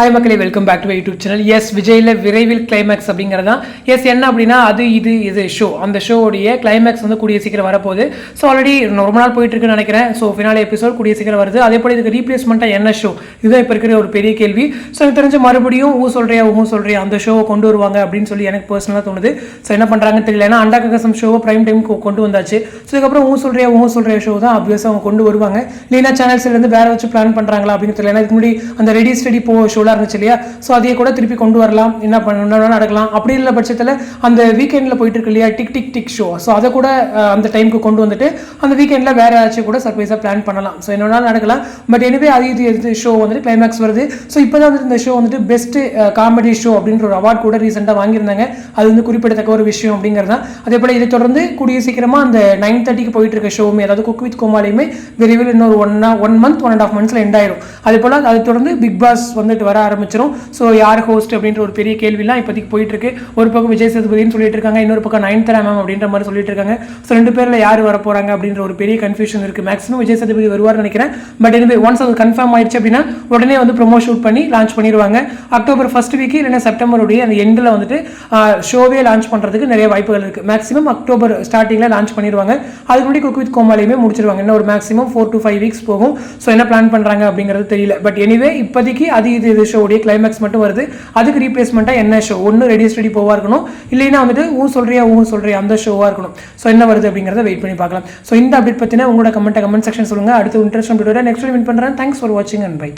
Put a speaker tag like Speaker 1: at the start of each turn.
Speaker 1: Hi மக்களே welcome back to YouTube channel S விஜயில் விரைவில் கிளைமேக்ஸ் அப்படிங்கிறது தான் எஸ் என்ன அப்படின்னா அது இது இது ஷோ அந்த ஷோவுடைய கிளைமேக்ஸ் வந்து கூடிய சீக்கிரம் வரப்போகுது. ஸோ ஆல்ரெடி ரொம்ப நாள் போயிட்டு இருக்குன்னு நினைக்கிறேன். ஸோ ஃபினாலே எபிசோட் கூடிய சீக்கிரம் வருது. அதே போல் இதுக்கு ரீப்ளேஸ்மெண்ட்டாக என்ன ஷோ இதுதான் இப்போ இருக்கிற ஒரு பெரிய கேள்வி. ஸோ எனக்கு தெரிஞ்ச மறுபடியும் ஊ சொல்றியா ஊ சொல்கிறியா அந்த ஷோவை கொண்டு வருவாங்க அப்படின்னு சொல்லி எனக்கு பர்சனலாக தோணுது. ஸோ என்ன பண்ணுறாங்கன்னு தெரியல. ஏன்னா அண்டா ககசம் ஷோவை ப்ரைம் டைம் கொண்டு வந்தாச்சு. ஸோ இதுக்கப்புறம் ஊ சொல்றியா ஊ சொல்கிற ஷோ தான் அப்வியஸாக அவங்க கொண்டு வருவாங்க. இல்லைனா சேனல்ஸ்லேருந்து வேற வச்சு பிளான் பண்ணுறாங்களா அப்படின்னு தெரியல. ஏன்னா இதுக்கு முன்னாடி அந்த ரெடி ஸ்டடி போ ஷோலாம் இருந்துச்சு இல்லையா? ஸோ அதையே கூட திருப்பி கொண்டு வரலாம். என்ன பண்ணணும் நடக்கலாம். அப்படி இல்லை பட்சத்தில் அந்த வீக்கெண்டில் போயிட்டு இருக்கு இல்லையா? Tick tick tick show so அதை கூட அந்த டைமுக்கு கொண்டு வந்துட்டு அந்த வீக்கெண்டில் வேற ஏதாச்சும் கூட சர்ப்ரைஸாக பிளான் பண்ணலாம். ஸோ என்னன்னா நடக்கலாம். பட் எனவே அது இது இது ஷோ வந்துட்டு கிளைமேக்ஸ் வருது. ஸோ இப்போ தான் வந்துட்டு இந்த ஷோ வந்துட்டு பெஸ்ட் காமெடி ஷோ அப்படின்ற ஒரு அவார்ட் கூட ரீசெண்டாக வாங்கியிருந்தாங்க. அது வந்து குறிப்பிடத்தக்க ஒரு விஷயம் அப்படிங்கிறது தான். அதே போல் இதை தொடர்ந்து கூடிய சீக்கிரமாக அந்த நைன் தேர்ட்டிக்கு போயிட்டு இருக்க ஷோவுமே அதாவது குக் வித் கோமாலையுமே விரைவில் இன்னொரு one one month one and half மந்த்ஸில் end ஆயிரும். அதே போல் அதை தொடர்ந்து பிக் பாஸ் வந்துட்டு வர ஆரம்பிச்சிடும் ஸோ யார் ஹோஸ்ட் அப்படின்ற ஒரு பெரிய கேள்விலாம் இப்போதைக்கு போயிட்டு இருக்கு ஒரு பக்கம் விஜய் சேதுபதினு சொல்லிட்டு இருக்காங்க இன்னொரு பக்கம் நயன்தரா மேம் அப்படின்ற மாதிரி சொல்லிட்டு இருக்காங்க. ஸோ ரெண்டு பேரில் யார் வர போறாங்க அப்படின்ற ஒரு பெரிய கன்ஃபியூஷன் இருக்கு. மேக்ஸிமம் விஜய் சேதுபதி வருவார்னு நினைக்கிறேன். பட் எனவே ஒன்ஸ் அது கன்ஃபார்ம் ஆயிடுச்சு அப்படின்னா உடனே வந்து ப்ரொமோ ஷூட் பண்ணி லான்ச் பண்ணிடுவாங்க. அக்டோபர் ஃபர்ஸ்ட் வீக் இல்லைன்னா செப்டம்பருடைய அந்த எண்டில் வந்துட்டு ஷோவே லான்ச் பண்ணுறதுக்கு நிறைய வாய்ப்புகள் இருக்குது மேக்ஸிமம் அக்டோபர் ஸ்டார்டிங்கில் லான்ச் பண்ணிடுவாங்க. அதுக்கு முன்னாடி குக் வித் கோமாலையுமே முடிச்சிருவாங்க. இன்னும் ஒரு maximum four to five weeks போகும். ஸோ என்ன பிளான் பண்ணுறாங்க அப்படிங்கிறது தெரியல. பட் எனிவே இப்போதைக்கு அது இது இது ஷோடைய கிளைமேக்ஸ் மட்டும் வருது. அதுக்கு ரீப்ளேஸ்மெண்ட்டாக என்ன ஷோ ஒன்று ரெடி ஸ்டடி போவா இருக்கணும். இல்லைன்னா வந்துட்டு ஊ சொல்றியா ஊ சொல்றியா அந்த ஷோவாக இருக்கணும். ஸோ என்ன வருது அப்படிங்கிறத வெயிட் பண்ணி பார்க்கலாம். ஸோ இந்த அப்டேட் பற்றினா உங்களோட கமெண்ட்டை கமெண்ட் செக்ஷன் சொல்லுங்கள் அடுத்து இன்ட்ரெஸ்ட் வீடியோட நெக்ஸ்ட் மீட் பண்ணுறேன் தேங்க்ஸ் ஃபார் வாட்சிங் அண்ட் பை